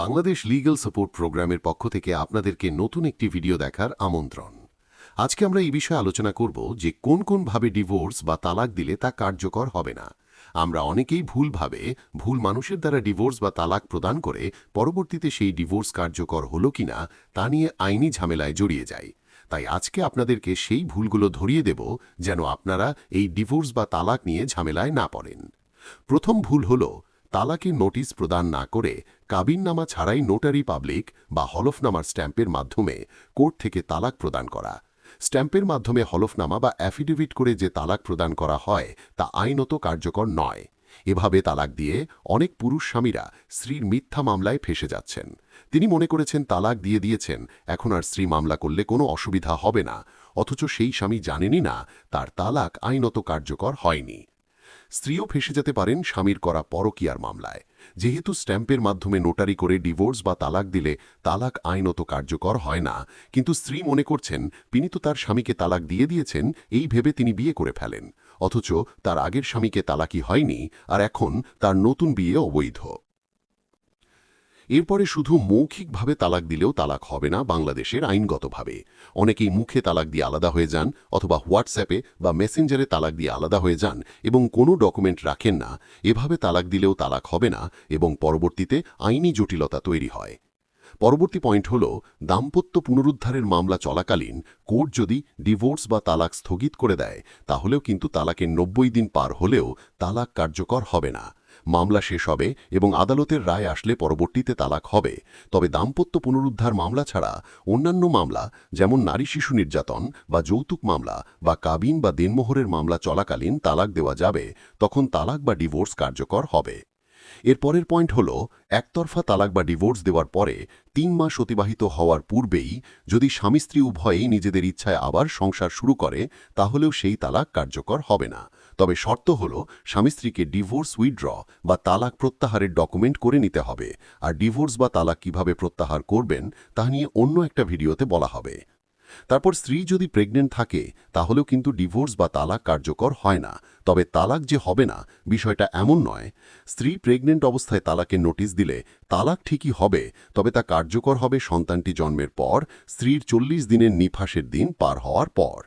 Bangladesh legal support প্রোগ্রামের পক্ষ থেকে আপনাদেরকে নতুন একটি ভিডিও দেখার আমন্ত্রণ। আজকে আমরা এই বিষয়ে আলোচনা করব যে কোন কোন ভাবে ডিভোর্স বা তালাক দিলে তা কার্যকর হবে না। আমরা অনেকেই ভুলভাবে, ভুল মানুষের দ্বারা ডিভোর্স বা তালাক প্রদান করে পরবর্তীতে সেই ডিভোর্স কার্যকর হলো কিনা তা নিয়ে আইনি ঝামেলায় জড়িয়ে যায় তাই আজকে আপনাদেরকে সেই ভুলগুলো ধরিয়ে দেব যেন আপনারা এই ডিভোর্স বা তালাক নিয়ে ঝামেলায় না পড়েন। প্রথম ভুল হল তালাকের নোটিশ প্রদান না করে কাবিননামা ছাড়াই নোটারি পাবলিক বা হলফনামার স্ট্যাম্পের মাধ্যমে কোর্ট থেকে তালাক প্রদান করা। স্ট্যাম্পের মাধ্যমে হলফনামা বা অ্যাফিডেভিট করে যে তালাক প্রদান করা হয়, তা আইনত কার্যকর নয়। এভাবে তালাক দিয়ে অনেক পুরুষ স্বামীরা স্ত্রীর মিথ্যা মামলায় ফেসে যাচ্ছেন। তিনি মনে করেছেন তালাক দিয়ে দিয়েছেন, এখন আর স্ত্রী মামলা করলে কোনো অসুবিধা হবে না, অথচ সেই স্বামী জানেনই না তার তালাক আইনত কার্যকর হয়নি। স্ত্রীও ফেসে যেতে পারেন স্বামীর করা পরকিয়ার মামলায়। যেহেতু স্ট্যাম্পের মাধ্যমে নোটারি করে ডিভোর্স বা তালাক দিলে তালাক আইনত কার্যকর হয় না, কিন্তু স্ত্রী মনে করছেন তিনি তো তার স্বামীকে তালাক দিয়ে দিয়েছেন, এই ভেবে তিনি বিয়ে করে ফেলেন। অথচ তার আগের স্বামীকে তালাকি হয়নি, আর এখন তার নতুন বিয়ে অবৈধ। এরপরে শুধু মৌখিকভাবে তালাক দিলেও তালাক হবে না বাংলাদেশের আইনগতভাবে। অনেকেই মুখে তালাক দিয়ে আলাদা হয়ে যান অথবা হোয়াটসঅ্যাপে বা মেসেঞ্জারে তালাক দিয়ে আলাদা হয়ে যান এবং কোনো ডকুমেন্ট রাখেন না। এভাবে তালাক দিলেও তালাক হবে না এবং পরবর্তীতে আইনি জটিলতা তৈরি হয়। পরবর্তী পয়েন্ট হল, দাম্পত্য পুনরুদ্ধারের মামলা চলাকালীন কোর্ট যদি ডিভোর্স বা তালাক স্থগিত করে দেয়, তাহলেও কিন্তু তালাকের নব্বই দিন পার হলেও তালাক কার্যকর হবে না। মামলা শেষ হবে এবং আদালতের রায় আসলে পরবর্তীতে তালাক হবে। তবে দাম্পত্য পুনরুদ্ধার মামলা ছাড়া অন্যান্য মামলা, যেমন নারী শিশু নির্যাতন বা যৌতুক মামলা বা কাবিন বা দেনমোহরের মামলা চলাকালীন তালাক দেওয়া যাবে, তখন তালাক বা ডিভোর্স কার্যকর হবে। এর পরের পয়েন্ট হল, একতরফা তালাক বা ডিভোর্স দেওয়ার পরে তিন মাস অতিবাহিত হওয়ার পূর্বেই যদি স্বামী স্ত্রী উভয়েই নিজেদের ইচ্ছায় আবার সংসার শুরু করে, তাহলেও সেই তালাক কার্যকর হবে না। তবে শর্ত হল, স্বামী স্ত্রীকে ডিভোর্স উইথড্র বা তালাক প্রত্যাহারের ডকুমেন্ট করে নিতে হবে। আর ডিভোর্স বা তালাক কীভাবে প্রত্যাহার করবেন, তা নিয়ে অন্য একটা ভিডিওতে বলা হবে। তারপর স্ত্রী যদি প্রেগনেন্ট থাকে, তাহলেও কিন্তু ডিভোর্স বা তালাক কার্যকর হয় না। তবে তালাক যে হবে না, বিষয়টা এমন নয়। স্ত্রী প্রেগনেন্ট অবস্থায় তালাকের নোটিশ দিলে তালাক ঠিকই হবে, তবে তা কার্যকর হবে সন্তানটি জন্মের পর, স্ত্রীর চল্লিশ দিনের নিফাসের দিন পার হওয়ার পর।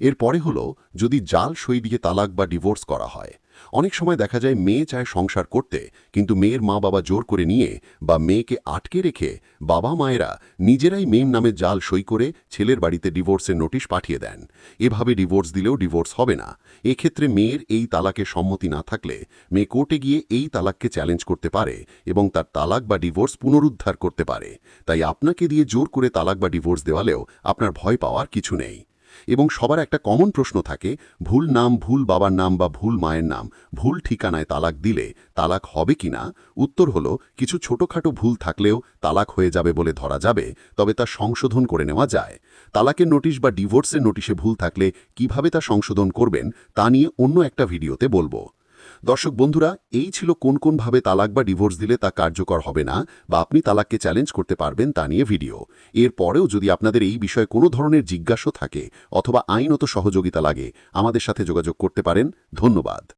এর পরে হল, যদি জাল সই দিয়ে তালাক বা ডিভোর্স করা হয়। অনেক সময় দেখা যায় মেয়ে চায় সংসার করতে, কিন্তু মেয়ের মা বাবা জোর করে নিয়ে বা মেয়েকে আটকে রেখে বাবা মায়েরা নিজেরাই মেয়ের নামে জাল সই করে ছেলের বাড়িতে ডিভোর্সের নোটিশ পাঠিয়ে দেন। এভাবে ডিভোর্স দিলেও ডিভোর্স হবে না। এক্ষেত্রে মেয়ের এই তালাকে সম্মতি না থাকলে মেয়ে কোর্টে গিয়ে এই তালাককে চ্যালেঞ্জ করতে পারে এবং তার তালাক বা ডিভোর্স পুনরুদ্ধার করতে পারে। তাই আপনাকে দিয়ে জোর করে তালাক বা ডিভোর্স দেওয়ালেও আপনার ভয় পাওয়ার কিছু নেই। এবং সবার একটা কমন প্রশ্ন থাকে, ভুল নাম ভুল বাবার নাম বা ভুল মায়ের নাম, ভুল ঠিকানায় তালাক দিলে তালাক হবে কি না উত্তর হলো, কিছু ছোটখাটো ভুল থাকলেও তালাক হয়ে যাবে বলে ধরা যাবে, তবে তা সংশোধন করে নেওয়া যায়। তালাকের নোটিশ বা ডিভোর্সের নোটিশে ভুল থাকলে কীভাবে তা সংশোধন করবেন, তা নিয়ে অন্য একটা ভিডিওতে বলব। দর্শক বন্ধুরা, এই ছিল কোন কোন ভাবে তালাক বা ডিভোর্স দিলে তা কার্যকর হবে না বা আপনি তালাককে চ্যালেঞ্জ করতে পারবেন তা নিয়ে ভিডিও। এর পরেও যদি আপনাদের এই বিষয়ে কোনো ধরনের জিজ্ঞাসা থাকে অথবা আইনত সহযোগিতা লাগে, আমাদের সাথে যোগাযোগ করতে পারেন। ধন্যবাদ।